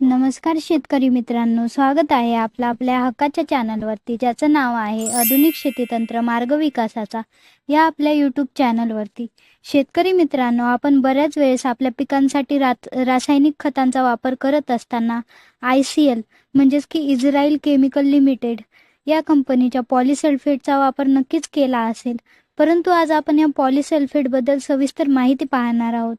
नमस्कार शेतकरी मित्रांनो स्वागत आहे आपलं आपल्या हक्काच्या चॅनलवरती ज्याचं नाव आहे आधुनिक शेतीतंत्र मार्ग विकासाचा या आपल्या यूट्यूब चॅनलवरती. शेतकरी मित्रांनो आपण बऱ्याच वेळेस आपल्या पिकांसाठी रात रासायनिक खतांचा वापर करत असताना आय सी एल म्हणजेच की इस्रायल केमिकल लिमिटेड या कंपनीच्या पॉलिसल्फेटचा वापर नक्कीच केला असेल. परंतु आज आपण या पॉलिसल्फेटबद्दल सविस्तर माहिती पाहणार आहोत.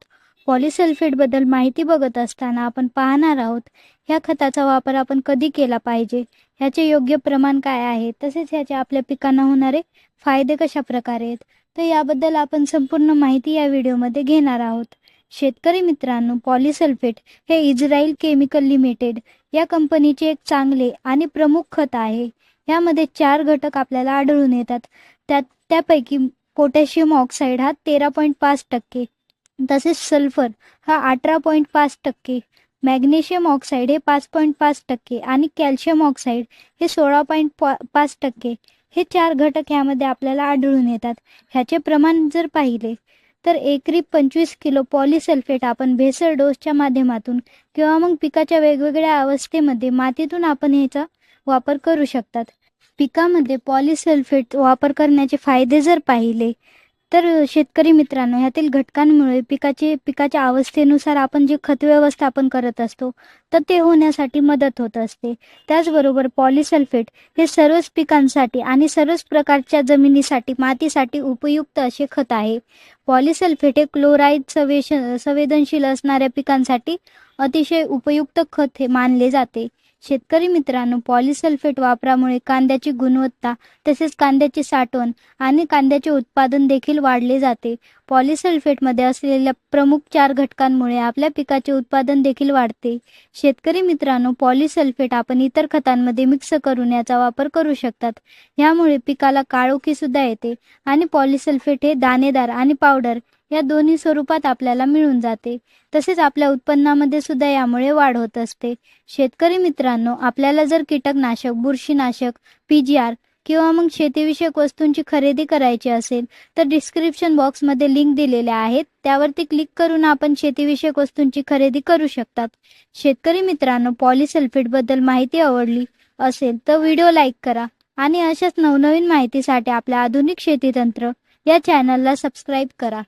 पॉलिसल्फेटबद्दल माहिती बघत असताना आपण पाहणार आहोत ह्या खताचा वापर आपण कधी केला पाहिजे? ह्याचे योग्य प्रमाण काय आहे? तसेच ह्याचे आपल्या पिकांना होणारे फायदे कशा प्रकारे आहेत? तर याबद्दल आपण संपूर्ण माहिती या व्हिडिओमध्ये घेणार आहोत. शेतकरी मित्रांनो पॉलिसल्फेट हे इस्रायल केमिकल लिमिटेड या कंपनीचे एक चांगले आणि प्रमुख खत आहे. यामध्ये चार घटक आपल्याला आढळून येतात. त्यात त्यापैकी पोटॅशियम ऑक्साईड हा तेरा पॉईंट पाच टक्के तसेच सल्फर हा अठरा पॉईंट पाच टक्के मॅग्नेशियम ऑक्साईड हे पाच पॉईंट पाच टक्के आणि कॅल्शियम ऑक्साईड हे सोळा पॉईंट पाच टक्के हे चार घटक ह्यामध्ये आपल्याला आढळून येतात. ह्याचे प्रमाण जर पाहिले तर एकरी पंचवीस किलो पॉलिसल्फेट आपण भेसळ डोसच्या माध्यमातून किंवा मग पिकाच्या वेगवेगळ्या अवस्थेमध्ये मातीतून आपण ह्याचा वापर करू शकतात. पिकामध्ये पॉलिसल्फेट वापर करण्याचे फायदे जर पाहिले तर शेतकरी मित्रांनो ह्यातील घटकांमुळे पिकाचे पिकाच्या अवस्थेनुसार आपण जे खत व्यवस्थापन करत असतो तर ते होण्यासाठी मदत होत असते. त्याचबरोबर पॉलिसल्फेट हे सर्वच पिकांसाठी आणि सर्वच प्रकारच्या जमिनीसाठी मातीसाठी उपयुक्त असे खत आहे. पॉलिसल्फेट हे क्लोराईड सवेश संवेदनशील असणाऱ्या पिकांसाठी अतिशय उपयुक्त खत हे मानले जाते. शेतकरी मित्रांनो पॉलिसल्फेट वापरामुळे कांद्याची गुणवत्ता तसेच कांद्याची साठवण आणि कांद्याचे उत्पादन देखील वाढले जाते. पॉलिसल्फेटमध्ये असलेल्या प्रमुख चार घटकांमुळे आपल्या पिकाचे उत्पादन देखील वाढते. शेतकरी मित्रांनो पॉलिसल्फेट आपण इतर खतांमध्ये मिक्स करून याचा वापर करू शकतात. ह्यामुळे पिकाला काळोखी सुद्धा येते आणि पॉलिसल्फेट हे दाणेदार आणि पावडर या दोन्ही स्वरूपात आपल्याला मिळून जाते. तसेच आपल्या उत्पन्नामध्ये सुद्धा यामुळे वाढ होत असते. शेतकरी मित्रांनो आपल्याला जर कीटकनाशक बुरशीनाशक पी जी आर किंवा मग शेतीविषयक वस्तूंची खरेदी करायची असेल तर डिस्क्रिप्शन बॉक्समध्ये लिंक दिलेल्या आहेत. त्यावरती क्लिक करून आपण शेतीविषयक वस्तूंची खरेदी करू शकतात. शेतकरी मित्रांनो पॉलिसल्फेटबद्दल माहिती आवडली असेल तर व्हिडिओ लाईक करा आणि अशाच नवनवीन माहितीसाठी आपल्या आधुनिक शेतीतंत्र या चॅनलला सबस्क्राईब करा.